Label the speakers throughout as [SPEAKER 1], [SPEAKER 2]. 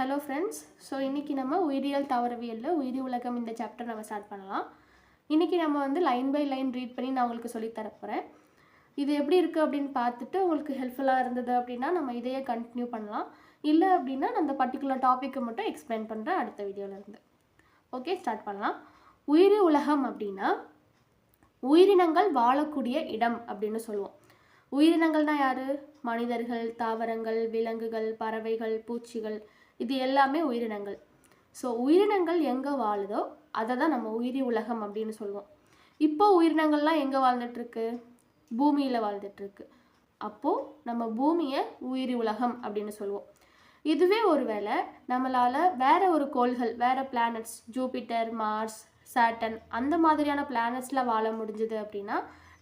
[SPEAKER 1] Hello friends so இன்றைக்கி நம்ம உயிரியல் தாவரவியலில் உயிரி உலகம் இந்த சாப்டர் நம்ம ஸ்டார்ட் பண்ணலாம். இன்றைக்கி நம்ம வந்து லைன் பை லைன் ரீட் பண்ணி நான் உங்களுக்கு சொல்லித்தர போகிறேன் இது எப்படி இருக்குது அப்படின்னு பார்த்துட்டு உங்களுக்கு ஹெல்ப்ஃபுல்லாக இருந்தது அப்படின்னா நம்ம இதையே கண்டினியூ பண்ணலாம். இல்லை அப்படின்னா அந்த பர்டிகுலர் டாப்பிக்கை மட்டும் எக்ஸ்பிளைன் பண்ணுறேன் அடுத்த வீடியோவிலேருந்து ஓகே ஸ்டார்ட் பண்ணலாம். உயிரி உலகம் அப்படின்னா உயிரினங்கள் வாழக்கூடிய இடம் அப்படின்னு சொல்லுவோம். உயிரினங்கள்னால் யார்? மனிதர்கள் தாவரங்கள் விலங்குகள் பறவைகள் பூச்சிகள். இது எல்லாமே உயிரினங்கள். ஸோ உயிரினங்கள் எங்கே வாழுதோ அதை தான் நம்ம உயிரி உலகம் அப்படின்னு சொல்லுவோம். இப்போ உயிரினங்கள்லாம் எங்கே வாழ்ந்துட்டுருக்கு? பூமியில் வாழ்ந்துட்டுருக்கு. அப்போது நம்ம பூமியை உயிரி உலகம் அப்படின்னு சொல்லுவோம். இதுவே ஒருவேளை நம்மளால் வேற ஒரு கோள்கள் வேற பிளானட்ஸ் ஜூபிட்டர் மார்ஸ் சாட்டன் அந்த மாதிரியான பிளானட்ஸில் வாழ முடிஞ்சது அப்படின்னா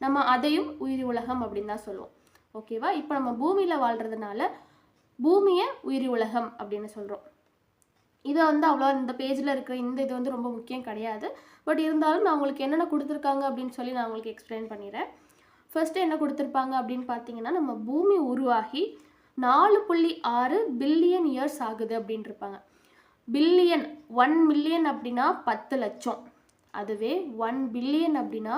[SPEAKER 1] நம்ம அதையும் உயிரி உலகம் அப்படின்னு தான் சொல்லுவோம். ஓகேவா இப்போ நம்ம பூமியில் வாழ்கிறதுனால பூமியை உயிரி உலகம் அப்படின்னு சொல்கிறோம் இதை வந்து அவ்வளோ இந்த பேஜில் இருக்கிற இந்த இது வந்து ரொம்ப முக்கியம் கிடையாது. பட் இருந்தாலும் நான் உங்களுக்கு என்னென்ன கொடுத்துருக்காங்க அப்படின்னு சொல்லி நான் உங்களுக்கு எக்ஸ்பிளைன் பண்ணிடுறேன். ஃபர்ஸ்ட்டு என்ன கொடுத்துருப்பாங்க அப்படின்னு பார்த்தீங்கன்னா நம்ம பூமி உருவாகி நாலு புள்ளி ஆறு பில்லியன் இயர்ஸ் ஆகுது அப்படின்னு இருப்பாங்க. பில்லியன் ஒன் மில்லியன் அப்படின்னா பத்து லட்சம். அதுவே ஒன் பில்லியன் அப்படின்னா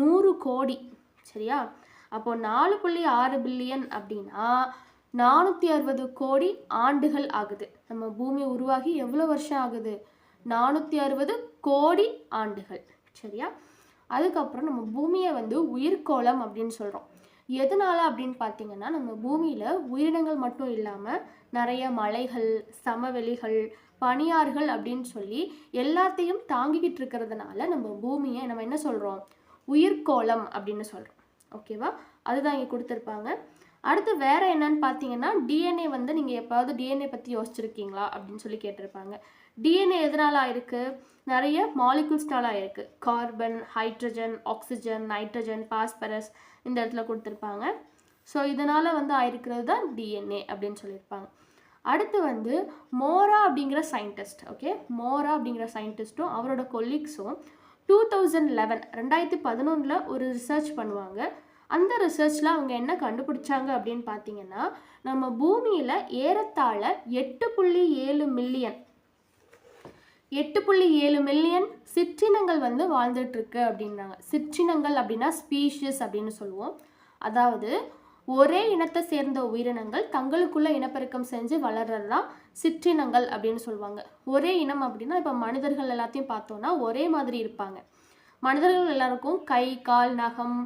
[SPEAKER 1] நூறு கோடி. சரியா? அப்போ நாலு புள்ளி ஆறு பில்லியன் அப்படின்னா நானூற்றி அறுபது கோடி ஆண்டுகள் ஆகுது. நம்ம பூமி உருவாகி எவ்வளோ வருஷம் ஆகுது? நானூற்றி அறுபது கோடி ஆண்டுகள். சரியா? அதுக்கப்புறம் நம்ம பூமியை வந்து உயிர்கோளம் அப்படின்னு சொல்கிறோம் எதனால அப்படின்னு பார்த்தீங்கன்னா நம்ம பூமியில் உயிரினங்கள் மட்டும் இல்லாமல் நிறைய மலைகள் சமவெளிகள் பனியாறுகள் அப்படின்னு சொல்லி எல்லாத்தையும் தாங்கிக்கிட்டு இருக்கிறதுனால நம்ம பூமியை நம்ம என்ன சொல்கிறோம் உயிர்கோளம் அப்படின்னு சொல்கிறோம் ஓகேவா? அதுதான் இங்கே கொடுத்துருப்பாங்க. அடுத்து வேறு என்னன்னு பார்த்தீங்கன்னா டிஎன்ஏ வந்து நீங்கள் எப்போவது டிஎன்ஏ பற்றி யோசிச்சிருக்கீங்களா? அப்படின்னு சொல்லி கேட்டிருப்பாங்க. டிஎன்ஏ எதனால் ஆயிருக்கு நிறைய மாலிகுல்ஸ்னால ஆயிருக்கு carbon hydrogen oxygen nitrogen phosphorus இந்த இடத்துல கொடுத்துருப்பாங்க. ஸோ இதனால் வந்து ஆயிருக்கிறது தான் டிஎன்ஏ அப்படின்னு சொல்லியிருப்பாங்க. அடுத்து வந்து மோரா அப்படிங்கிற சயின்டிஸ்ட் ஓகே மோரா அப்படிங்கிற சயின்டிஸ்ட்டும் அவரோட கொலீக்ஸும் டூ தௌசண்ட் லெவன் ரெண்டாயிரத்தி பதினொன்றில் ஒரு ரிசர்ச் பண்ணுவாங்க. அந்த ரிசர்ச்சில் அவங்க என்ன கண்டுபிடிச்சாங்க அப்படின்னு பார்த்தீங்கன்னா நம்ம பூமியில் ஏறத்தாழ எட்டு புள்ளி ஏழு மில்லியன் எட்டு புள்ளி ஏழு மில்லியன் சிற்றினங்கள் வந்து வாழ்ந்துட்டுருக்கு அப்படின்றாங்க. சிற்றினங்கள் அப்படின்னா ஸ்பீஷியஸ் அப்படின்னு சொல்லுவோம். அதாவது ஒரே இனத்தை சேர்ந்த உயிரினங்கள் தங்களுக்குள்ள இனப்பெருக்கம் செஞ்சு வளர்றது தான் சிற்றினங்கள் அப்படின்னு சொல்லுவாங்க. ஒரே இனம் அப்படின்னா இப்போ மனிதர்கள் எல்லாத்தையும் பார்த்தோன்னா ஒரே மாதிரி இருப்பாங்க. மனிதர்கள் எல்லாருக்கும் கை கால் நகம்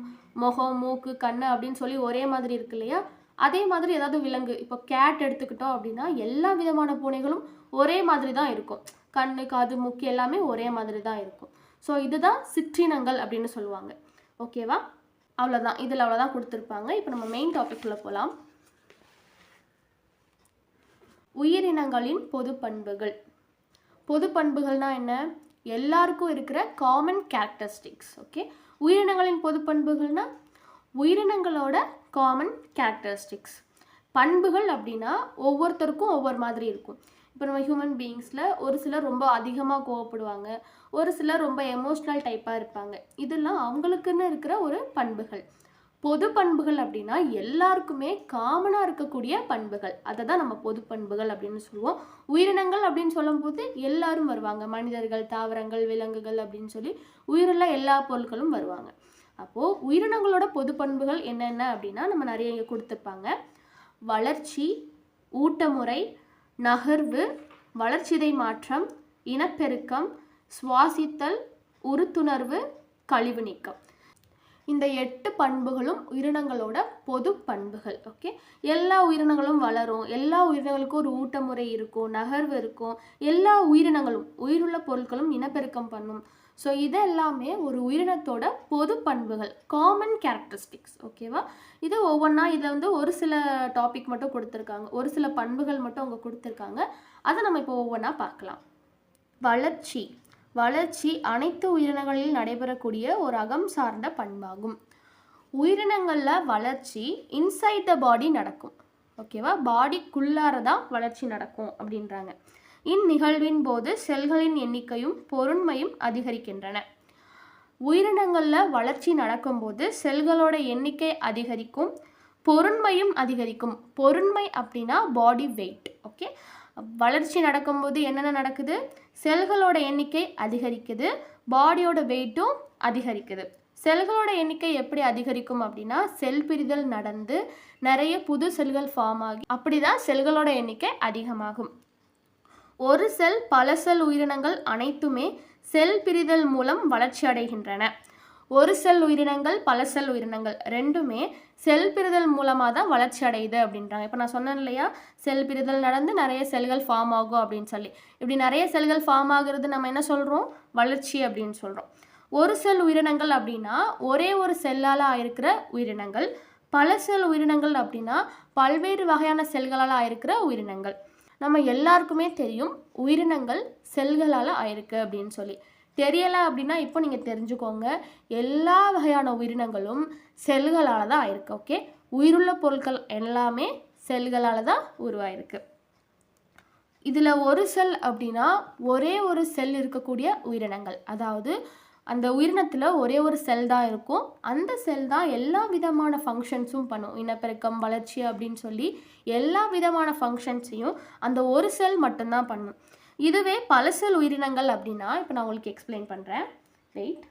[SPEAKER 1] முகம் மூக்கு கண்ணு அப்படின்னு சொல்லி ஒரே மாதிரி இருக்கு இல்லையா? அதே மாதிரி ஏதாவது விலங்கு. இப்போ கேட் எடுத்துக்கிட்டோம் அப்படின்னா எல்லா விதமான பூனைகளும் ஒரே மாதிரி தான் இருக்கும். கண்ணு காது மூக்கு எல்லாமே ஒரே மாதிரி தான் இருக்கும். ஸோ இதுதான் சிற்றினங்கள் அப்படின்னு சொல்லுவாங்க. ஓகேவா அவ்வளோதான் இதில் அவ்வளோதான் கொடுத்துருப்பாங்க. இப்போ நம்ம மெயின் டாபிக்குள்ளே போகலாம் உயிரினங்களின் பொது பண்புகள் பொது பண்புகள்னா என்ன? எல்லாருக்கும் இருக்கிற காமன் கேரக்டரிஸ்டிக்ஸ் ஓகே உயிரினங்களின் பொது பண்புகள்னா உயிரினங்களோட காமன் கேரக்டரிஸ்டிக்ஸ் பண்புகள் அப்படின்னா ஒவ்வொருத்தருக்கும் ஒவ்வொரு மாதிரி இருக்கும். இப்போ நம்ம ஹியூமன் பீயிங்ஸில் ஒரு சிலர் ரொம்ப அதிகமாக கோவப்படுவாங்க. ஒரு சிலர் ரொம்ப எமோஷ்னல் டைப்பாக இருப்பாங்க. இதெல்லாம் அவங்களுக்குன்னு இருக்கிற ஒரு பண்புகள். பொது பண்புகள் அப்படின்னா எல்லாருக்குமே காமனாக இருக்கக்கூடிய பண்புகள். அதை தான் நம்ம பொது பண்புகள் அப்படின்னு சொல்லுவோம். உயிரினங்கள் அப்படின்னு சொல்லும்போது எல்லாரும் வருவாங்க. மனிதர்கள் தாவரங்கள் விலங்குகள் அப்படின்னு சொல்லி உயிருள்ள எல்லா பொருட்களும் வருவாங்க. அப்போது உயிரினங்களோட பொது பண்புகள் என்னென்ன அப்படின்னா நம்ம நிறைய இங்கே கொடுத்துருப்பாங்க. வளர்ச்சி ஊட்டமுறை நகர்வு வளர்ச்சிதை மாற்றம் இனப்பெருக்கம் சுவாசித்தல் உறுத்துணர்வு கழிவு நீக்கம் இந்த எட்டு பண்புகளும் உயிரினங்களோட பொது பண்புகள் ஓகே எல்லா உயிரினங்களும் வளரும் எல்லா உயிரினங்களுக்கும் ஒரு ஊட்டமுறை இருக்கும் நகர்வு இருக்கும் எல்லா உயிரினங்களும் உயிருள்ள பொருட்களும் இனப்பெருக்கம் பண்ணும். ஸோ இதெல்லாமே ஒரு உயிரினத்தோட பொது பண்புகள் காமன் கேரக்டரிஸ்டிக்ஸ் ஓகேவா இது ஒவ்வொன்றா இதில் வந்து ஒரு சில டாபிக் மட்டும் கொடுத்துருக்காங்க ஒரு சில பண்புகள் மட்டும் அவங்க கொடுத்துருக்காங்க. அதை நம்ம இப்போ ஒவ்வொன்றா பார்க்கலாம். வளர்ச்சி வளர்ச்சி அனைத்து உயிரினங்களில் நடைபெறக்கூடிய ஒரு அகம் சார்ந்த பண்பாகும். உயிரினங்களில் வளர்ச்சி இன்சைட் த பாடி நடக்கும். ஓகேவா பாடிக்குள்ளார தான் வளர்ச்சி நடக்கும் அப்படின்றாங்க. இந்நிகழ்வின் போது செல்களின் எண்ணிக்கையும் பொருண்மையும் அதிகரிக்கின்றன. உயிரினங்களில் வளர்ச்சி நடக்கும்போது செல்களோட எண்ணிக்கை அதிகரிக்கும் பொருண்மையும் அதிகரிக்கும். பொருண்மை அப்படின்னா பாடி வெயிட் ஓகே வளர்ச்சி நடக்கும்போது என்னென்ன நடக்குது? செல்களோட எண்ணிக்கை அதிகரிக்குது. பாடியோட வெயிட்டும் அதிகரிக்குது. செல்களோட எண்ணிக்கை எப்படி அதிகரிக்கும் அப்படின்னா செல் பிரிதல் நடந்து நிறைய புது செல்கள் ஃபார்ம் ஆகி அப்படிதான் செல்களோட எண்ணிக்கை அதிகமாகும். ஒரு செல் பல செல் உயிரினங்கள் அனைத்துமே செல் பிரிதல் மூலம் வளர்ச்சி அடைகின்றன. ஒரு செல் உயிரினங்கள் பல செல் உயிரினங்கள். ரெண்டுமே செல் பிரிதல் மூலமாக தான் வளர்ச்சி அடையுது அப்படின்றாங்க. இப்போ நான் சொன்னேன் இல்லையா? செல் பிரிதல் நடந்து நிறைய செல்கள் ஃபார்ம் ஆகும் அப்படின்னு சொல்லி. இப்படி நிறைய செல்கள் ஃபார்ம் ஆகுறது நம்ம என்ன சொல்கிறோம் வளர்ச்சி அப்படின்னு சொல்கிறோம் ஒரு செல் உயிரினங்கள் அப்படின்னா ஒரே ஒரு செல்லால் ஆயிருக்கிற உயிரினங்கள். பல செல் உயிரினங்கள் அப்படின்னா பல்வேறு வகையான செல்களால் ஆயிருக்கிற உயிரினங்கள். நம்ம எல்லாருக்குமே தெரியும் உயிரினங்கள் செல்களால் ஆயிருக்கு அப்படின்னு சொல்லி. தெரியலை அப்படின்னா இப்போ நீங்கள் தெரிஞ்சுக்கோங்க. எல்லா வகையான உயிரினங்களும் செல்களால் தான் ஆயிருக்கு ஓகே உயிருள்ள பொருட்கள் எல்லாமே செல்களால் தான் உருவாயிருக்கு. இதில் ஒரு செல் அப்படின்னா ஒரே ஒரு செல் இருக்கக்கூடிய உயிரினங்கள். அதாவது அந்த உயிரினத்தில் ஒரே ஒரு செல் தான் இருக்கும். அந்த செல் தான் எல்லா விதமான ஃபங்க்ஷன்ஸும் பண்ணும். இனப்பெருக்கம் வளர்ச்சி அப்படின்னு சொல்லி எல்லா விதமான ஃபங்க்ஷன்ஸையும் அந்த ஒரு செல் மட்டும்தான் பண்ணும். இதுவே பலசல் உயிரினங்கள் அப்படின்னா இப்போ நான் உங்களுக்கு எக்ஸ்பிளைன் பண்ணுறேன் ரைட்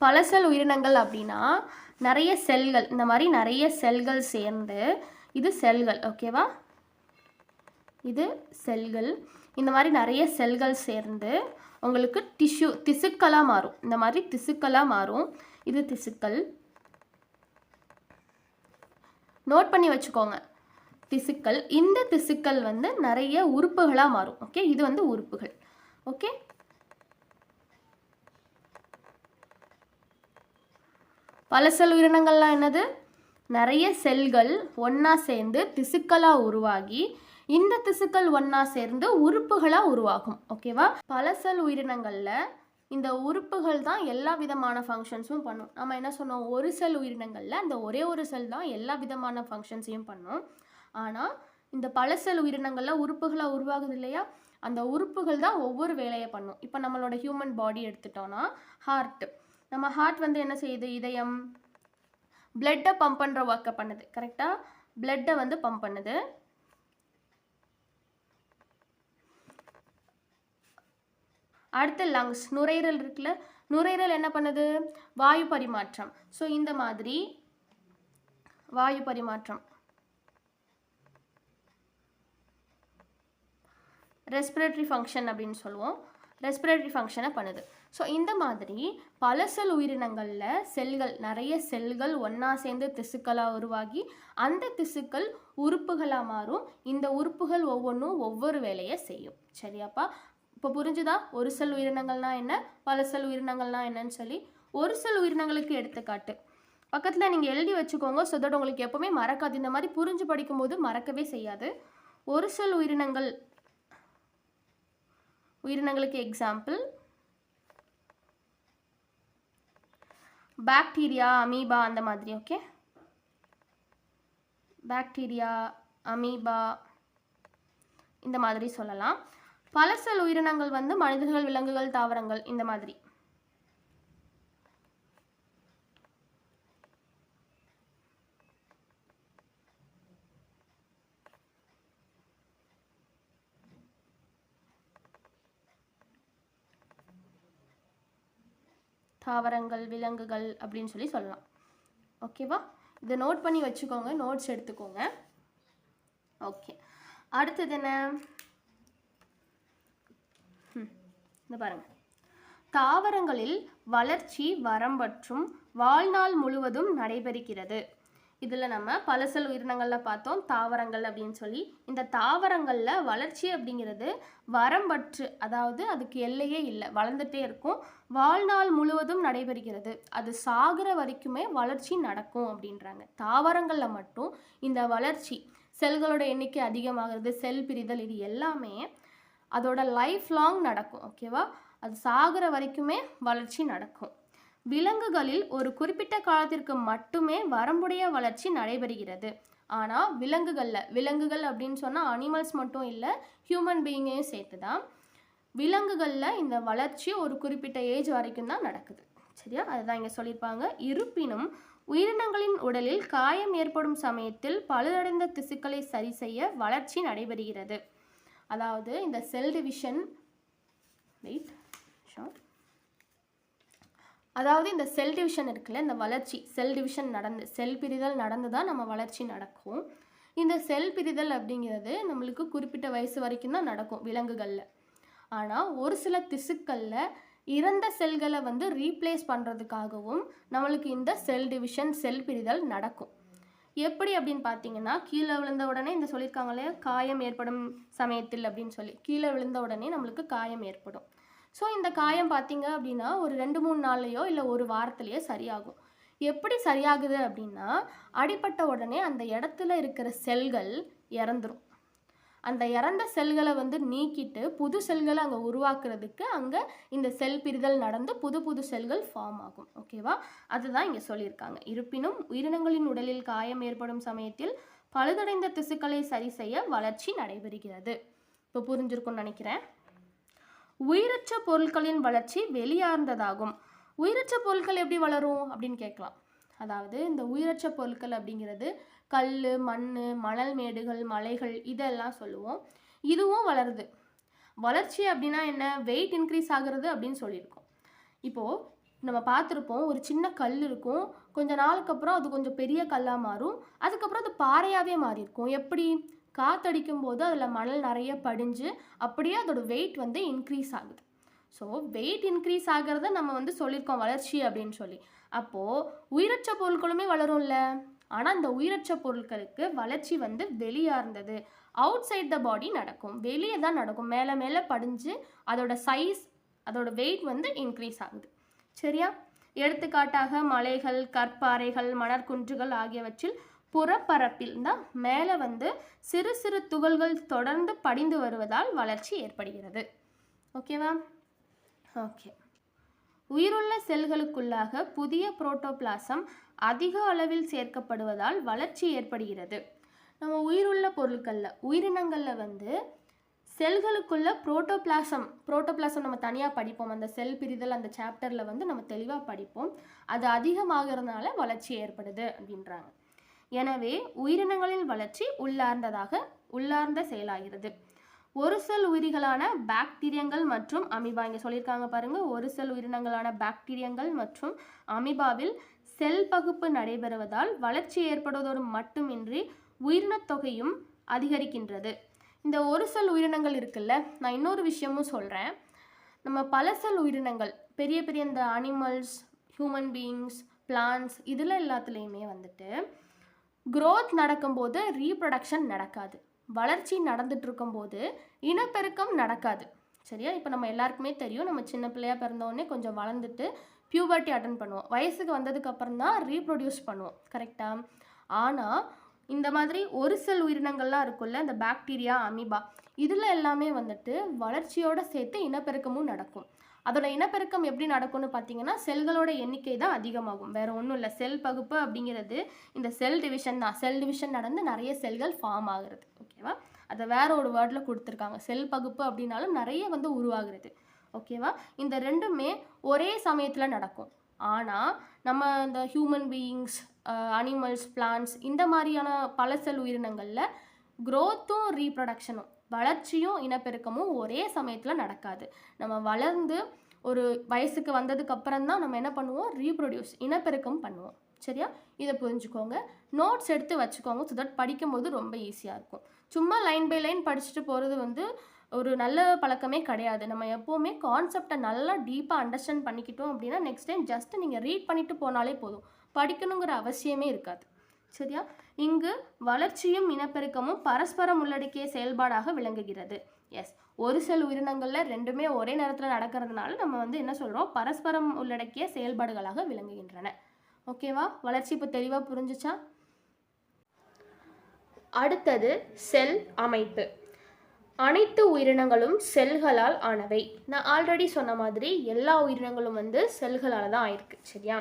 [SPEAKER 1] பலசல் உயிரினங்கள் அப்படின்னா நிறைய செல்கள் இந்த மாதிரி நிறைய செல்கள் சேர்ந்து இது செல்கள் ஓகேவா இது செல்கள். இந்த மாதிரி நிறைய செல்கள் சேர்ந்து உங்களுக்கு டிஷ்யூ திசுக்களாக மாறும். இந்த மாதிரி திசுக்களாக மாறும். இது திசுக்கள். நோட் பண்ணி வச்சுக்கோங்க. திசுக்கள். இந்த திசுக்கள் வந்து நிறைய உறுப்புகளாக மாறும். ஓகே இது வந்து உறுப்புகள். ஓகே பல செல் உயிரினங்கள்லாம் என்னது? நிறைய செல்கள் ஒன்றா சேர்ந்து திசுக்களாக உருவாகி இந்த திசுக்கள் ஒன்றா சேர்ந்து உறுப்புகளாக உருவாகும் ஓகேவா பல செல் உயிரினங்களில் இந்த உறுப்புகள் தான் எல்லா விதமான ஃபங்க்ஷன்ஸும் பண்ணும். நம்ம என்ன சொன்னோம்? ஒரு செல் உயிரினங்களில் அந்த ஒரே ஒரு செல் தான் எல்லா விதமான ஃபங்க்ஷன்ஸையும் பண்ணும். ஆனால் இந்த பல செல் உயிரினங்களில் உறுப்புகளாக உருவாகுது இல்லையா? அந்த உறுப்புகள் தான் ஒவ்வொரு வேலையை பண்ணும். இப்போ நம்மளோட ஹியூமன் பாடி எடுத்துட்டோன்னா ஹார்ட் நம்ம ஹார்ட் வந்து என்ன செய்யுது? இதயம். பிளட்டை பம்ப் பண்ணுற ஒர்க்கை பண்ணுது. கரெக்டாக பிளட்டை வந்து பம்ப் பண்ணுது. அடுத்து லங்ஸ் நுரையீரல் இருக்குல்ல? நுரையீரல் என்ன பண்ணுது? வாயு பரிமாற்றம். ஸோ இந்த மாதிரி வாயு பரிமாற்றம். ரெஸ்பிரேட்டரி ஃபங்க்ஷன் அப்படின்னு சொல்லுவோம். ரெஸ்பிரேட்டரி ஃபங்க்ஷனை பண்ணுது. ஸோ இந்த மாதிரி பல செல் உயிரினங்களில் செல்கள் நிறைய செல்கள் ஒன்றா சேர்ந்து திசுக்களாக உருவாகி அந்த திசுக்கள் உறுப்புகளாக மாறும். இந்த உறுப்புகள் ஒவ்வொன்றும் ஒவ்வொரு வேலையை செய்யும். சரியாப்பா? இப்போ புரிஞ்சுதா? ஒரு செல் உயிரினங்கள்னா என்ன? பல செல் உயிரினங்கள்னா என்னன்னு சொல்லி ஒரு செல் உயிரினங்களுக்கு எடுத்துக்காட்டு. பக்கத்தில் நீங்கள் எழுதி வச்சுக்கோங்க. ஸோ தட் உங்களுக்கு எப்போவுமே மறக்காது. இந்த மாதிரி புரிஞ்சு படிக்கும்போது மறக்கவே செய்யாது. ஒரு செல் உயிரினங்கள் உயிரினங்களுக்கு எக்ஸாம்பிள் பாக்டீரியா அமீபா அந்த மாதிரி ஓகே பாக்டீரியா அமீபா இந்த மாதிரி சொல்லலாம். பல செல் உயிரினங்கள் வந்து மனிதர்கள் விலங்குகள் தாவரங்கள் இந்த மாதிரி. தாவரங்கள் விலங்குகள் அப்படின்னு சொல்லி சொல்லலாம். ஓகேவா இதை நோட் பண்ணி வச்சுக்கோங்க நோட்ஸ் எடுத்துக்கோங்க. ஓகே அடுத்தது என்ன? இந்த பாருங்க. தாவரங்களில் வளர்ச்சி வரம்பற்றும் வாழ்நாள் முழுவதும் நடைபெறுகிறது. இதில் நம்ம பலசல் உயிரினங்களில் பார்த்தோம். தாவரங்கள் அப்படின்னு சொல்லி. இந்த தாவரங்களில் வளர்ச்சி அப்படிங்கிறது வரம்பற்று அதாவது அதுக்கு எல்லையே இல்லை வளர்ந்துட்டே இருக்கும். வாழ்நாள் முழுவதும் நடைபெறுகிறது. அது சாகிற வரைக்குமே வளர்ச்சி நடக்கும் அப்படின்றாங்க. தாவரங்களில் மட்டும் இந்த வளர்ச்சி செல்களோட எண்ணிக்கை அதிகமாகிறது செல் பிரிதல் இது எல்லாமே அதோட லைஃப் லாங் நடக்கும் ஓகேவா அது சாகிற வரைக்குமே வளர்ச்சி நடக்கும். விலங்குகளில் ஒரு குறிப்பிட்ட காலத்திற்கு மட்டுமே வரம்புடைய வளர்ச்சி நடைபெறுகிறது. ஆனால் விலங்குகளில் விலங்குகள் அப்படின்னு சொன்னால் அனிமல்ஸ் மட்டும் இல்லை ஹியூமன் பீயிங்கையும் சேர்த்து தான் விலங்குகளில் இந்த வளர்ச்சி ஒரு குறிப்பிட்ட ஏஜ் வரைக்கும் தான் நடக்குது. சரியா? அதுதான் இங்கே சொல்லியிருப்பாங்க. இருப்பினும் உயிரினங்களின் உடலில் காயம் ஏற்படும் சமயத்தில் பழுதடைந்த திசுக்களை சரி செய்ய வளர்ச்சி நடைபெறுகிறது. அதாவது இந்த செல் டிவிஷன் வெயிட் அதாவது இந்த செல் டிவிஷன் இருக்குல்ல இந்த வளர்ச்சி செல் டிவிஷன் நடந்து செல் பிரிதல் நடந்து தான் நம்ம வளர்ச்சி நடக்கும். இந்த செல் பிரிதல் அப்படிங்கிறது நம்மளுக்கு குறிப்பிட்ட வயசு வரைக்கும் தான் நடக்கும் விலங்குகளில். ஆனால் ஒரு சில திசுக்களில் இறந்த செல்களை வந்து ரீப்ளேஸ் பண்ணுறதுக்காகவும் நம்மளுக்கு இந்த செல் டிவிஷன் செல் பிரிதல் நடக்கும். எப்படி அப்படின்னு பார்த்தீங்கன்னா கீழே விழுந்த உடனே இந்த சொல்லியிருக்காங்க இல்லையா? காயம் ஏற்படும் சமயத்தில் அப்படின்னு சொல்லி. கீழே விழுந்த உடனே நம்மளுக்கு காயம் ஏற்படும். ஸோ இந்த காயம் பார்த்தீங்க அப்படின்னா ஒரு ரெண்டு மூணு நாள்லையோ இல்லை ஒரு வாரத்துலேயோ சரியாகும். எப்படி சரியாகுது அப்படின்னா அடிப்பட்ட உடனே அந்த இடத்துல இருக்கிற செல்கள் இறந்துரும். அந்த இறந்த செல்களை வந்து நீக்கிட்டு புது செல்களை அங்கே உருவாக்குறதுக்கு அங்கே இந்த செல் பிரிதல் நடந்து புது புது செல்கள் ஃபார்ம் ஆகும். ஓகேவா அதுதான் இங்கே சொல்லியிருக்காங்க. இருப்பினும் உயிரினங்களின் உடலில் காயம் ஏற்படும் சமயத்தில் பழுதடைந்த திசுக்களை சரி செய்ய வளர்ச்சி நடைபெறுகிறது. இப்போ புரிஞ்சிருக்கும்னு நினைக்கிறேன். உயிரற்ற பொருட்களின் வளர்ச்சி வெளியார்ந்ததாகும். உயிரற்ற பொருட்கள் எப்படி வளரும் அப்படின்னு கேட்கலாம். அதாவது இந்த உயிரற்ற பொருட்கள் அப்படிங்கிறது கல் மண் மணல் மேடுகள் மலைகள் இதெல்லாம் சொல்லுவோம். இதுவும் வளருது. வளர்ச்சி அப்படின்னா என்ன? வெயிட் இன்க்ரீஸ் ஆகுறது அப்படின்னு சொல்லியிருக்கோம். இப்போது நம்ம பார்த்துருப்போம் ஒரு சின்ன கல் இருக்கும். கொஞ்ச நாளுக்கு அப்புறம் அது கொஞ்சம் பெரிய கல்லாக மாறும். அதுக்கப்புறம் அது பாறையாகவே மாறி இருக்கும் எப்படி? காத்தடிக்கும் போது அதில் மணல் நிறைய படிஞ்சு அப்படியே அதோடய வெயிட் வந்து இன்க்ரீஸ் ஆகுது. ஸோ வெயிட் இன்க்ரீஸ் ஆகிறத நம்ம வந்து சொல்லியிருக்கோம் வளர்ச்சி அப்படின்னு சொல்லி. அப்போது உயிரற்ற பொருட்களுமே வளரும்ல. ஆனால் அந்த உயிரற்ற பொருட்களுக்கு வளர்ச்சி வந்து வெளியார்ந்தது அவுட் சைட் த பாடி நடக்கும். வெளியே தான் நடக்கும். மேலே மேலே படிஞ்சு அதோட சைஸ் அதோட வெயிட் வந்து இன்க்ரீஸ் ஆகுது. சரியா? எடுத்துக்காட்டாக மலைகள் கற்பாறைகள் மணற்குன்றுகள் ஆகியவற்றில் புறப்பரப்பில் தான் மேலே வந்து சிறு சிறு துகள்கள் தொடர்ந்து படிந்து வருவதால் வளர்ச்சி ஏற்படுகிறது. ஓகேவா ஓகே உயிருள்ள செல்களுக்குள்ளாக புதிய புரோட்டோபிளாசம் அதிக அளவில் சேர்க்கப்படுவதால் வளர்ச்சி ஏற்படுகிறது. நம்ம உயிருள்ள பொருட்களில் உயிரினங்களில் வந்து செல்களுக்குள்ள புரோட்டோபிளாசம் புரோட்டோபிளாசம் நம்ம தனியாக படிப்போம். அந்த செல் பிரிதல் அந்த சாப்டரில் வந்து நம்ம தெளிவாக படிப்போம். அது அதிகமாகிறதுனால வளர்ச்சி ஏற்படுது அப்படின்றாங்க. எனவே உயிரினங்களின் வளர்ச்சி உள்ளார்ந்ததாக உள்ளார்ந்த செயலாகிறது. ஒரு செல் உயிரிகளான பாக்டீரியங்கள் மற்றும் அமீபா. இங்கே சொல்லியிருக்காங்க பாருங்கள் ஒரு செல் உயிரினங்களான பாக்டீரியங்கள் மற்றும் அமீபாவில் செல் பகுப்பு நடைபெறுவதால் வளர்ச்சி ஏற்படுவதோடு மட்டுமின்றி உயிரினத் தொகையும் அதிகரிக்கின்றது. இந்த ஒரு செல் உயிரினங்கள் இருக்குல்ல நான் இன்னொரு விஷயமும் சொல்கிறேன் நம்ம பல செல் உயிரினங்கள் பெரிய பெரிய இந்த அனிமல்ஸ் ஹியூமன் பீயிங்ஸ் பிளான்ஸ் இதில் எல்லாத்துலேயுமே வந்துட்டு க்ரோத் நடக்கும்போது ரீப்ரொடக்ஷன் நடக்காது. வளர்ச்சி நடந்துட்டு இருக்கும்போது இனப்பெருக்கம் நடக்காது. சரியா? இப்போ நம்ம எல்லாருக்குமே தெரியும். நம்ம சின்ன பிள்ளையா பிறந்தோடனே கொஞ்சம் வளர்ந்துட்டு பியூபர்ட்டி அட்டன் பண்ணுவோம். வயசுக்கு வந்ததுக்கப்புறம் தான் ரீப்ரொடியூஸ் பண்ணுவோம். கரெக்டாக ஆனால் இந்த மாதிரி ஒரு செல் உயிரினங்கள்லாம் இருக்குல்ல இந்த பாக்டீரியா அமீபா இதில் எல்லாமே வந்துட்டு வளர்ச்சியோடு சேர்த்து இனப்பெருக்கமும் நடக்கும். அதோட இனப்பெருக்கம் எப்படி நடக்கும்னு பார்த்தீங்கன்னா செல்களோட எண்ணிக்கை தான் அதிகமாகும். வேற ஒன்றும் இல்லை. செல் பகுப்பு அப்படிங்கிறது இந்த செல் டிவிஷன் தான். செல் டிவிஷன் நடந்து நிறைய செல்கள் ஃபார்ம் ஆகுறது. ஓகேவா அதை வேற ஒரு வேர்டில் கொடுத்துருக்காங்க. செல் பகுப்பு அப்படின்னாலும் நிறைய வந்து உருவாகிறது. ஓகேவா இந்த ரெண்டுமே ஒரே சமயத்தில் நடக்கும். ஆனால் நம்ம இந்த ஹியூமன் பீயிங்ஸ் அனிமல்ஸ் பிளான்ஸ் இந்த மாதிரியான பல செல் உயிரினங்களில் க்ரோத்தும் ரீப்ரொடக்ஷனும் வளர்ச்சியும் இனப்பெருக்கமும் ஒரே சமயத்தில் நடக்காது. நம்ம வளர்ந்து ஒரு வயசுக்கு வந்ததுக்கப்புறம் தான் நம்ம என்ன பண்ணுவோம்? ரீப்ரொடியூஸ் இனப்பெருக்கம் பண்ணுவோம். சரியா? இதை புரிஞ்சுக்கோங்க. நோட்ஸ் எடுத்து வச்சுக்கோங்க. ஸோ தட் படிக்கும்போது ரொம்ப ஈஸியாக இருக்கும். சும்மா லைன் பை லைன் படிச்சுட்டு போகிறது வந்து ஒரு நல்ல பழக்கமே கிடையாது. நம்ம எப்போவுமே கான்செப்டை நல்லா டீப்பாக அண்டர்ஸ்டாண்ட் பண்ணிக்கிட்டோம் அப்படின்னா நெக்ஸ்ட் டைம் ஜஸ்ட் நீங்கள் ரீட் பண்ணிவிட்டு போனாலே போதும். படிக்கணுங்கிற அவசியமே இருக்காது. சரியா? இங்கு வளர்ச்சியும் இனப்பெருக்கமும் பரஸ்பரம் உள்ளடக்கிய செயல்பாடாக விளங்குகிறது. எஸ் ஒரு செல் உயிரினங்களில் ரெண்டுமே ஒரே நேரத்தில் நடக்கிறதுனால நம்ம வந்து என்ன சொல்கிறோம் பரஸ்பரம் உள்ளடக்கிய செயல்பாடுகளாக விளங்குகின்றன. ஓகேவா வளர்ச்சி இப்போ தெளிவாக புரிஞ்சுச்சா? அடுத்தது செல் அமைப்பு. அனைத்து உயிரினங்களும் செல்களால் ஆனவை. நான் ஆல்ரெடி சொன்ன மாதிரி எல்லா உயிரினங்களும் வந்து செல்களால் தான் ஆயிருக்கு சரியா?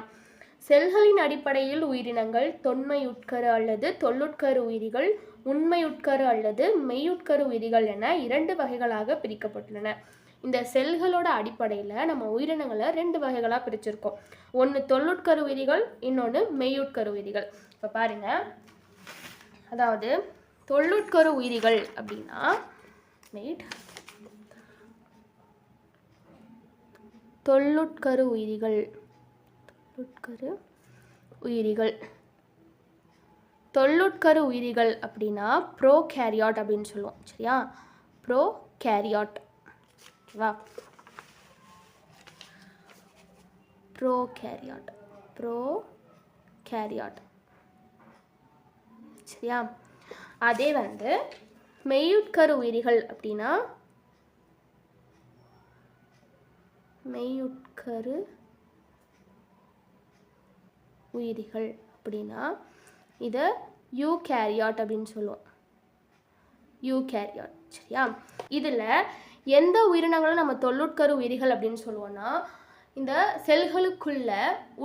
[SPEAKER 1] செல்களின் அடிப்படையில் உயிரினங்கள் தொன்மையுட்கரு அல்லது தொல்லுட்கரு உயிரிகள் உண்மையுட்கரு அல்லது மெய்யுட்கரு உயிரிகள் என இரண்டு வகைகளாக பிரிக்கப்பட்டுள்ளன. இந்த செல்களோட அடிப்படையில் நம்ம உயிரினங்களை ரெண்டு வகைகளாக பிரிச்சிருக்கோம். ஒன்று தொல்லுட்கரு உயிரிகள் இன்னொன்று மெய்யுட்கரு உயிரிகள். இப்போ பாருங்க. அதாவது தொல்லுட்கரு உயிரிகள் அப்படின்னா வெயிட் தொல்லுட்கரு உயிரிகள். தொல்லுட்கரு உயிரிகள். தொல்லுட்கரு உயிரிகள் அப்படின்னா ப்ரோ கேரியாட் அப்படின்னு சொல்லுவோம் சரியா? ப்ரோ கேரியாட் ஓகேவா? ப்ரோ கேரியாட் ப்ரோ கேரியாட் சரியா? அதே வந்து மெய்யுட்கரு உயிரிகள் அப்படின்னா மெய்யுட்கரு உயிரிகள் அப்படின்னா இதை யூ கேரியாட் அப்படின்னு சொல்லுவோம். யூ கேரியாட் சரியா? இதில் எந்த உயிரினங்களும் நம்ம தொல்லுட்கரு உயிரிகள் அப்படின்னு சொல்லுவோம்னா இந்த செல்களுக்குள்ள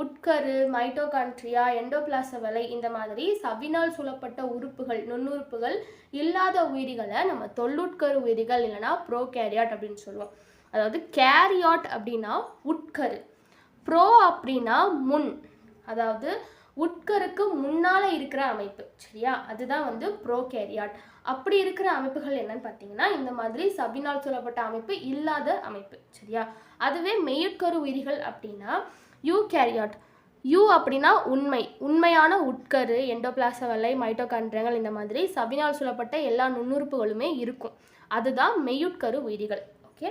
[SPEAKER 1] உட்கரு மைட்டோகான்ட்ரியா எண்டோபிளாசவலை இந்த மாதிரி சவினால் சூழப்பட்ட உறுப்புகள் நுண்ணுறுப்புகள் இல்லாத உயிரிகளை நம்ம தொல்லுட்கரு உயிரிகள் இல்லைன்னா ப்ரோ கேரியாட் அப்படின்னு சொல்லுவோம். அதாவது கேரியாட் அப்படின்னா உட்கரு. ப்ரோ அப்படின்னா முன். அதாவது உட்கருக்கு முன்னால் இருக்கிற அமைப்பு சரியா? அதுதான் வந்து ப்ரோகேரியாட் அப்படி இருக்கிற அமைப்புகள் என்னன்னு பார்த்தீங்கன்னா இந்த மாதிரி சபினால் சொல்லப்பட்ட அமைப்பு இல்லாத அமைப்பு சரியா? அதுவே மெய்யுட்கரு உயிரிகள் அப்படின்னா யூ கேரியாட் யூ அப்படின்னா உண்மை. உண்மையான உட்கரு எண்டோபிளாசவலை மைட்டோகான்ட்ரியங்கள் இந்த மாதிரி சபினால் சொல்லப்பட்ட எல்லா நுண்ணுறுப்புகளுமே இருக்கும். அதுதான் மெய்யுட்கரு உயிரிகள் ஓகே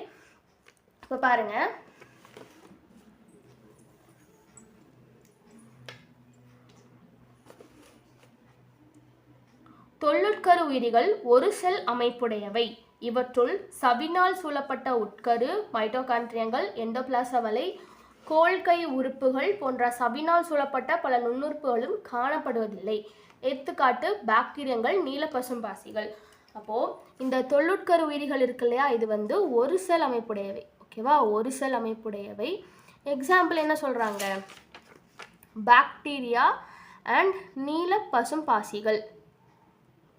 [SPEAKER 1] இப்போ பாருங்கள் தொல்லுட்கரு உயிரிகள் ஒரு செல் அமைப்புடையவை. இவற்றுள் சவினால் சூழப்பட்ட உட்கரு மைட்டோகான்ட்ரியங்கள் எண்டோபிளாசவலை கோல்கை உறுப்புகள் போன்ற சவினால் சூழப்பட்ட பல நுண்ணுறுப்புகளும் காணப்படுவதில்லை. எடுத்துக்காட்டு பாக்டீரியங்கள் நீலப்பசும்பாசிகள் அப்போது இந்த தொல்லுட்கரு உயிரிகள் இருக்கு இல்லையா? இது வந்து ஒரு செல் அமைப்புடையவை. ஓகேவா ஒரு செல் அமைப்புடையவை. எக்ஸாம்பிள் என்ன சொல்கிறாங்க பாக்டீரியா அண்ட் நீல பசும்பாசிகள்.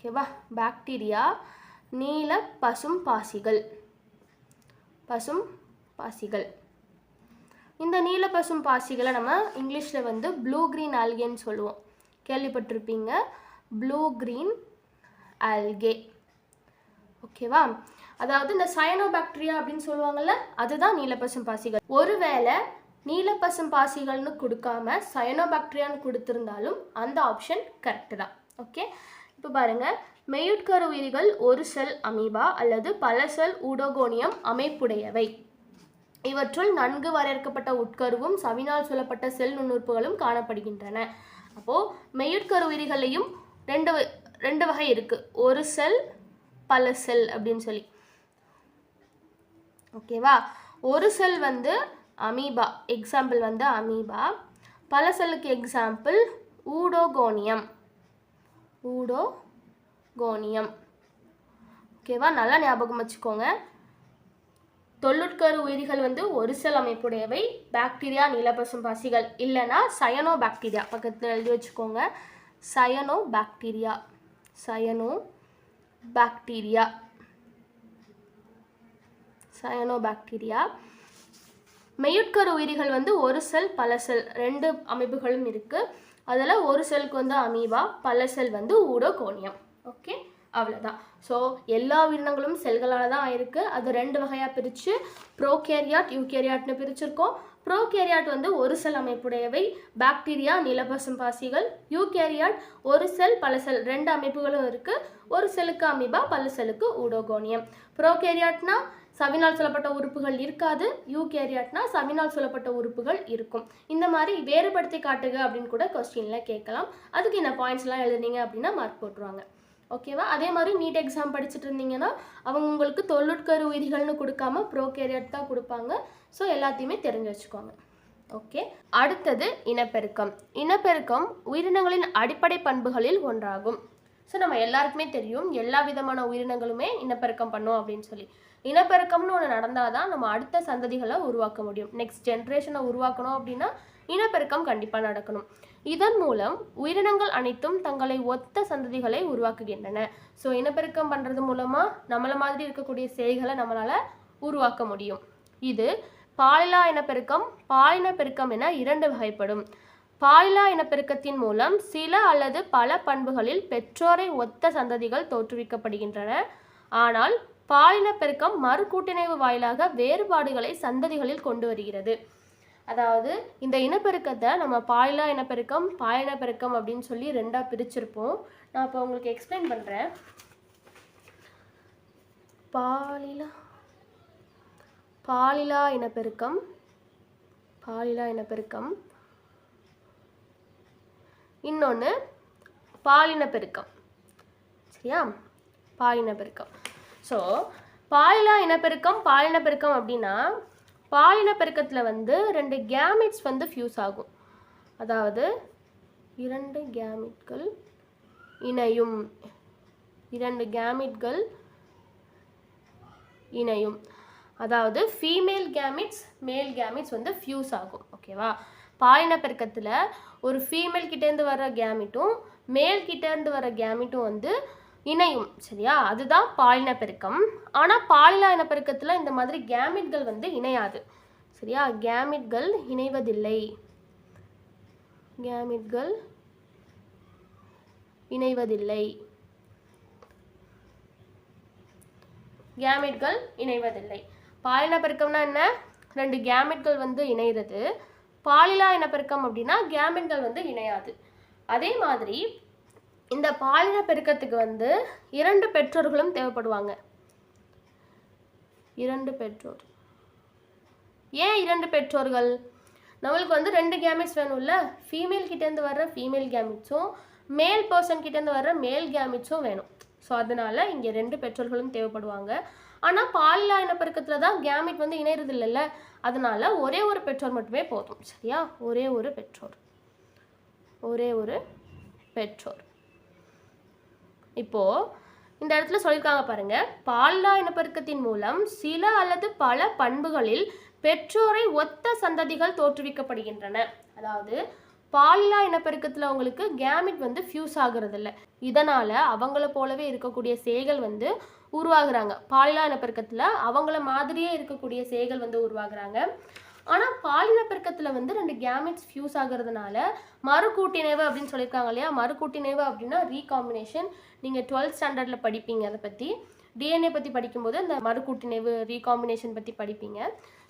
[SPEAKER 1] ஓகேவா? பாக்டீரியா நீல பசும் பாசிகள். பசும் பாசிகள். இந்த நீல பசும் பாசிகளை நம்ம இங்கிலீஷில் வந்து ப்ளூ க்ரீன் ஆல்கேன்னு சொல்லுவோம். கேள்விப்பட்டிருப்பீங்க? ப்ளூ க்ரீன் ஆல்கே ஓகேவா? அதாவது இந்த சயனோபாக்டீரியா அப்படின்னு சொல்லுவாங்கல்ல அதுதான் நீலப்பசும் பாசிகள். ஒருவேளை நீலப்பசும் பாசிகள்னு கொடுக்காம சயனோபாக்டீரியான்னு கொடுத்துருந்தாலும் அந்த ஆப்ஷன் கரெக்டு தான். ஓகே? இப்போ பாருங்கள் மெய்யுட்கரு உயிரிகள் ஒரு செல் அமீபா அல்லது பல செல் ஊடோகோனியம் அமைப்புடையவை. இவற்றுள் நன்கு வரையறுக்கப்பட்ட உட்கருவும் சவினால் சொல்லப்பட்ட செல் நுண்ணுறுப்புகளும் காணப்படுகின்றன. அப்போது மெயுட்கரு உயிரிகளையும் ரெண்டு வ- ரெண்டு வகை இருக்குது ஒரு செல் பல செல் அப்படின்னு சொல்லி. ஓகேவா ஒரு செல் வந்து அமீபா எக்ஸாம்பிள் வந்து அமீபா. பல செல்லுக்கு எக்ஸாம்பிள் ஊடோகோனியம். ஊடோகோனியம் ஓகேவா நல்லா ஞாபகம் வச்சுக்கோங்க. தொல்லுட்கரு உயிரிகள் வந்து ஒரு செல் அமைப்புடையவை. பாக்டீரியா நீலப்பசும் பாசிகள். இல்லைன்னா சயனோ பாக்டீரியா பக்கத்தில் எழுதி வச்சுக்கோங்க. Cyanobacteria cyanobacteria cyanobacteria மெயுட்கரு உயிரிகள் வந்து ஒரு செல் பல செல். ரெண்டு அமைப்புகளும் இருக்குது அதில் ஒரு செல்க்கு வந்து அமீபா பல செல் வந்து ஊடோகோனியம் ஓகே? அவ்வளோதான் ஸோ எல்லா உயிரினங்களும் செல்களால் தான் ஆயிருக்கு. அது ரெண்டு வகையாக பிரித்து ப்ரோகேரியாட் யூகேரியாட்னு பிரிச்சிருக்கோம். ப்ரோகேரியாட் வந்து ஒரு செல் அமைப்புடையவை. பாக்டீரியா நிலபசும் பாசிகள். யூகேரியாட் ஒரு செல் பல செல் ரெண்டு அமைப்புகளும் இருக்குது ஒரு செல்லுக்கு அமீபா பல செல்லுக்கு ஊடோகோனியம் ப்ரோகேரியாட்னா சவினால் சொல்லப்பட்ட உறுப்புகள் இருக்காது. யூகேரியாட்னா சவினால் சொல்லப்பட்ட உறுப்புகள் இருக்கும். இந்த மாதிரி வேறுபடுத்தி காட்டுக அப்படின்னு கூட கொஸ்டினில் கேட்கலாம். அதுக்கு இந்த பாயிண்ட்ஸ்லாம் எழுதுனீங்க அப்படின்னா மார்க் போட்டுருவாங்க. ஓகேவா அதே மாதிரி நீட் எக்ஸாம் படிச்சுட்டு இருந்தீங்கன்னா அவங்க உங்களுக்கு தொல்லுட்கரு உயிரிகள்னு கொடுக்காம ப்ரோகேரியட் தான் கொடுப்பாங்க. ஸோ எல்லாத்தையுமே தெரிஞ்சு வச்சுக்கோங்க. ஓகே அடுத்தது இனப்பெருக்கம். இனப்பெருக்கம் உயிரினங்களின் அடிப்படை பண்புகளில் ஒன்றாகும். ஸோ நம்ம எல்லாருக்குமே தெரியும். எல்லா விதமான உயிரினங்களுமே இனப்பெருக்கம் பண்ணும் அப்படின்னு சொல்லி. இனப்பெருக்கம்னு ஒன்று நடந்தால் தான் நம்ம அடுத்த சந்ததிகளை உருவாக்க முடியும். நெக்ஸ்ட் ஜென்ரேஷனை உருவாக்கணும் அப்படின்னா இனப்பெருக்கம் கண்டிப்பாக நடக்கணும். இதன் மூலம் உயிரினங்கள் அனைத்தும் தங்களை ஒத்த சந்ததிகளை உருவாக்குகின்றன. ஸோ இனப்பெருக்கம் பண்ணுறது மூலமாக நம்மளை மாதிரி இருக்கக்கூடிய செய்களை நம்மளால் உருவாக்க முடியும். இது பாலிலா இனப்பெருக்கம் பாலின பெருக்கம் என இரண்டு வகைப்படும். பாலிலா இனப்பெருக்கத்தின் மூலம் சில அல்லது பல பண்புகளில் பெற்றோரை ஒத்த சந்ததிகள் தோற்றுவிக்கப்படுகின்றன. ஆனால் பாலின பெருக்கம் மறுகூட்டிணைவு வாயிலாக வேறுபாடுகளை சந்ததிகளில் கொண்டு வருகிறது. அதாவது இந்த இனப்பெருக்கத்தை நம்ம பாலிலா இனப்பெருக்கம் பாலின பெருக்கம் அப்படின்னு சொல்லி ரெண்டாக பிரிச்சிருப்போம். நான் இப்போ உங்களுக்கு எக்ஸ்பிளைன் பண்ணுறேன் பாலிலா பாலிலா இனப்பெருக்கம் பாலிலா இனப்பெருக்கம். இன்னொன்று பாலின பெருக்கம். சரியா? பாலின பெருக்கம். ஸோ பாலினா இனப்பெருக்கம் பாலினப்பெருக்கம் அப்படின்னா பாலினப்பெருக்கத்தில் வந்து ரெண்டு கேமிட்ஸ் வந்து ஃபியூஸ் ஆகும். அதாவது இரண்டு கேமிட்கள் இணையும். இரண்டு கேமிட்கள் இணையும். அதாவது ஃபீமேல் கேமிட்ஸ் மேல் கேமிட்ஸ் வந்து ஃபியூஸ் ஆகும். ஓகேவா பாலின பெருக்கத்தில் ஒரு ஃபீமேல் கிட்டேருந்து வர கேமிட்டும் மேல் கிட்டேருந்து வர கேமிட்டும் வந்து இணையும் சரியா? அதுதான் பாலின பெருக்கம். ஆனால் பாலின இனப்பெருக்கத்தில் இந்த மாதிரி கேமிட்கள் வந்து இணையாது சரியா? கேமிட்கள் இணைவதில்லை. கேமிட்கள் இணைவதில்லை. கேமிட்கள் இணைவதில்லை. பாலின பெருக்கம்னா என்ன? ரெண்டு கேமிட்கள் வந்து இணைகிறது பாலிலா இனப்பெருக்கம் அப்படின்னா கேமிட்கள் வந்து இணையாது. அதே மாதிரி இந்த பாலின பெருக்கத்துக்கு வந்து இரண்டு பெற்றோர்களும் தேவைப்படுவாங்க. இரண்டு பெற்றோர். ஏன் இரண்டு பெற்றோர்கள்? நம்மளுக்கு வந்து ரெண்டு கேமிட்ஸ் வேணும்ல? ஃபீமேல் கிட்டேருந்து வர்ற ஃபீமேல் கேமிட்ஸும் மேல் பர்சன் கிட்டேருந்து வர்ற மேல் கேமிட்ஸும் வேணும். ஸோ அதனால இங்கே ரெண்டு பெற்றோர்களும் தேவைப்படுவாங்க. ஆனால் பாலிலா இனப்பெருக்கத்தில் தான் கேமிட் வந்து இணையிறது இல்லைல்ல? அதனால ஒரே ஒரு பெற்றோர் மட்டுமே போதும். சரியா? ஒரே ஒரு பெற்றோர். ஒரே ஒரு பெற்றோர். இப்போது இந்த இடத்துல சொல்லியிருக்காங்க பாருங்கள் பால்லா இனப்பெருக்கத்தின் மூலம் சில அல்லது பல பண்புகளில் பெற்றோரை ஒத்த சந்ததிகள் தோற்றுவிக்கப்படுகின்றன. அதாவது பாலிலா இனப்பெருக்கத்தில் அவங்களுக்கு கேமிட் வந்து ஃபியூஸ் ஆகுறது இல்லை இதனால் அவங்கள போலவே இருக்கக்கூடிய சேகள் வந்து உருவாகுறாங்க. பாலிலா இனப்பெருக்கத்தில் அவங்கள மாதிரியே இருக்கக்கூடிய சேகள் வந்து உருவாகுறாங்க. ஆனால் பாலின பெருக்கத்தில் வந்து ரெண்டு கேமிட்ஸ் ஃபியூஸ் ஆகிறதுனால மறுகூட்டிணைவு அப்படின்னு சொல்லியிருக்காங்க இல்லையா? மறுகூட்டிணைவு அப்படின்னா ரீகாம்பினேஷன் நீங்கள் டுவெல்த் ஸ்டாண்டர்டில் படிப்பீங்க அதை பற்றி டிஎன்ஏ பற்றி படிக்கும்போது அந்த மறுகூட்டிணைவு ரீகாம்பினேஷன் பற்றி படிப்பீங்க.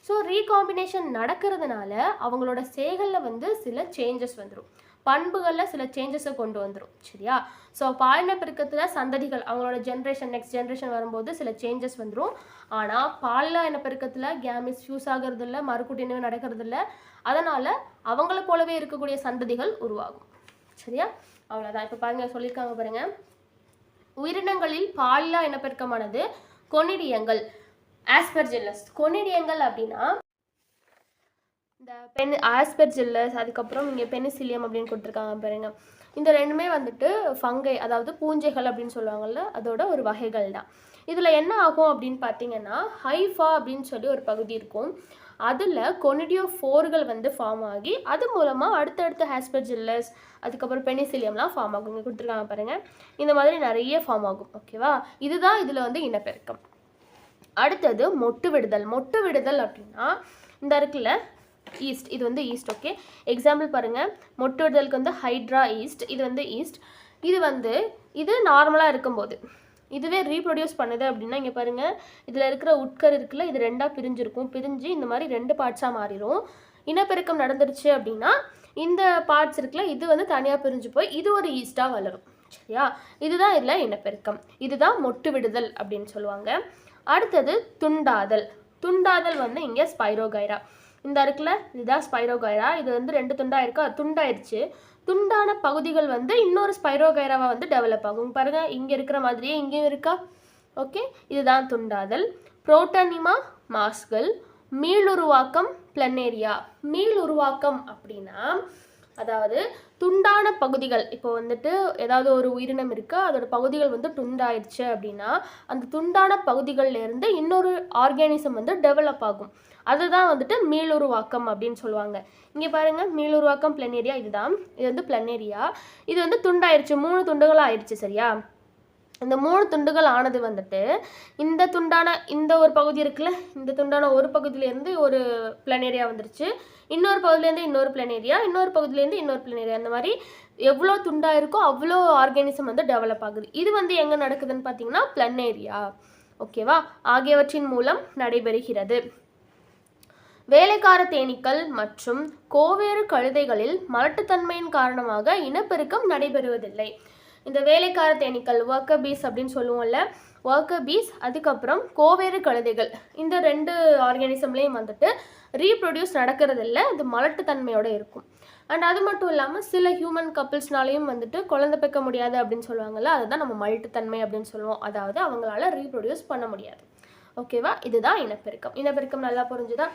[SPEAKER 1] ஸோ ரீகாம்பினேஷன் நடக்கிறதுனால அவங்களோட சேகலில் வந்து சில சேஞ்சஸ் வந்துடும் பண்புகளில் சில சேஞ்சஸை கொண்டு வந்துடும் சரியா? ஸோ பாலின பெருக்கத்தில் சந்ததிகள் அவங்களோட ஜென்ரேஷன் நெக்ஸ்ட் ஜென்ரேஷன் வரும்போது சில சேஞ்சஸ் வந்துடும் ஆனால் பாலின இனப்பெருக்கத்தில் கேமிஸ் ஃபியூஸ் ஆகிறது இல்லை மறுக்குட்டினவு நடக்கிறது இல்லை அதனால் அவங்கள போலவே இருக்கக்கூடிய சந்ததிகள் உருவாகும் சரியா? அவ்வளோதான் இப்போ பாருங்க சொல்லியிருக்காங்க பாருங்க. உயிரினங்களில் பாலிலா இனப்பெருக்கமானது கொனிடியங்கள் ஆஸ்பர்ஜில்லஸ் கொனிடியங்கள் அப்படின்னா இந்த பென் ஆஸ்பெர்ஜில்லஸ் அதுக்கப்புறம் இங்கே பெனிசிலியம் அப்படின்னு கொடுத்துருக்காங்க பாருங்க. இந்த ரெண்டுமே வந்துட்டு ஃபங்கை அதாவது பூஞ்சைகள் அப்படின்னு சொல்லுவாங்கள்ல அதோட ஒரு வகைகள் தான். இதில் என்ன ஆகும் அப்படின்னு பார்த்தீங்கன்னா ஹைஃபா அப்படின்னு சொல்லி ஒரு பகுதி இருக்கும். அதில் கொனிடியோ ஃபோர்கள் வந்து ஃபார்ம் ஆகி அது மூலமாக அடுத்தடுத்த ஹாஸ்பெர்ஜில்லஸ் அதுக்கப்புறம் பெனிசிலியம்லாம் ஃபார்ம் ஆகும். இங்கே கொடுத்துருக்காங்க பாருங்கள் இந்த மாதிரி நிறைய ஃபார்ம் ஆகும் ஓகேவா இதுதான் இதில் வந்து இனப்பெருக்கம். அடுத்தது மொட்டு விடுதல். மொட்டு விடுதல் அப்படின்னா இந்த இருக்குல்ல ஈஸ்ட் இது வந்து ஈஸ்ட் ஓகே எக்ஸாம்பிள் பாருங்கள் மொட்டு விடுதலுக்கு வந்து ஹைட்ரா ஈஸ்ட் இது வந்து ஈஸ்ட் இது வந்து இது நார்மலாக இருக்கும்போது. இதுவே ரீப்ரொடியூஸ் பண்ணுது அப்படின்னா இங்கே பாருங்கள் இதில் இருக்கிற உட்கர் இருக்குல்ல இது ரெண்டாக பிரிஞ்சிருக்கும். பிரிஞ்சு இந்த மாதிரி ரெண்டு பார்ட்ஸாக மாறிடும் இனப்பெருக்கம் நடந்துருச்சு அப்படின்னா இந்த பார்ட்ஸ் இருக்குல்ல இது வந்து தனியாக பிரிஞ்சு போய் இது ஒரு ஈஸ்ட்டாக வளரும். சரியா? இதுதான் இதில் இனப்பெருக்கம். இதுதான் மொட்டு விடுதல் அப்படின்னு சொல்லுவாங்க. அடுத்தது துண்டாதல். துண்டாதல் வந்து இங்கே ஸ்பைரோகைரா இந்த இருக்குல்ல இதுதான் ஸ்பைரோகைரா இது வந்து ரெண்டு துண்டாக இருக்கா. துண்டாயிருச்சு. துண்டான பகுதிகள் வந்து இன்னொரு ஸ்பைரோகைராவாக வந்து டெவலப் ஆகும். பாருங்க இங்கே இருக்கிற மாதிரியே இங்கேயும் இருக்கா? ஓகே இதுதான் துண்டாதல். புரோட்டனிமா மாஸ்கள் மீளுருவாக்கம் பிளனேரியா மீளுருவாக்கம் அப்படின்னா அதாவது துண்டான பகுதிகள். இப்போ வந்துட்டு ஏதாவது ஒரு உயிரினம் இருக்குது அதோட பகுதிகள் வந்து துண்டாயிடுச்சு அப்படின்னா அந்த துண்டான பகுதிகள்லேருந்து இன்னொரு ஆர்கானிசம் வந்து டெவலப் ஆகும். அதுதான் வந்துட்டு மீளுருவாக்கம் அப்படின்னு சொல்லுவாங்க. இங்கே பாருங்கள் மீளுருவாக்கம் பிளனேரியா இதுதான். இது வந்து பிளனேரியா. இது வந்து துண்டாயிருச்சு. மூணு துண்டுகள் ஆயிடுச்சு சரியா? இந்த மூணு துண்டுகள் ஆனது வந்துட்டு இந்த துண்டான இந்த ஒரு பகுதி இருக்குல்ல இந்த துண்டான ஒரு பகுதியிலேருந்து ஒரு பிளனேரியா வந்துருச்சு. இன்னொரு பகுதியிலேருந்து இன்னொரு பிளனேரியா இன்னொரு பகுதியிலேருந்து இன்னொரு பிளனேரியா. அந்த மாதிரி எவ்வளோ துண்டாக இருக்கோ அவ்வளோ ஆர்கானிசம் வந்து டெவலப் ஆகுது. இது வந்து எங்கே நடக்குதுன்னு பார்த்தீங்கன்னா பிளனேரியா. ஓகேவா? ஆகியவற்றின் மூலம் நடைபெறுகிறது. வேலைக்கார தேனீக்கள் மற்றும் கோவேறு கழுதைகளில் மலட்டுத்தன்மையின் காரணமாக இனப்பெருக்கம் நடைபெறுவதில்லை. இந்த வேலைக்கார தேனீக்கள் ஒர்க்கர் பீஸ் அப்படின்னு சொல்லுவோம்ல ஒர்க்கர் பீஸ் அதுக்கப்புறம் கோவேறு கழுதைகள். இந்த ரெண்டு ஆர்கானிசம்லேயும் வந்துட்டு ரீப்ரொடியூஸ் நடக்கிறதில்ல அது மலட்டுத்தன்மையோடு இருக்கும். அண்ட் அது மட்டும் இல்லாமல் சில ஹியூமன் கப்புள்ஸ்னாலையும் வந்துட்டு குழந்தை பெக்க முடியாது அப்படின்னு சொல்லுவாங்கள்ல அதுதான் நம்ம மல்ட்டுத்தன்மை அப்படின்னு சொல்லுவோம். அதாவது அவங்களால ரீப்ரொடியூஸ் பண்ண முடியாது. ஓகேவா இதுதான் இனப்பெருக்கம். இனப்பெருக்கம் நல்லா புரிஞ்சுதான்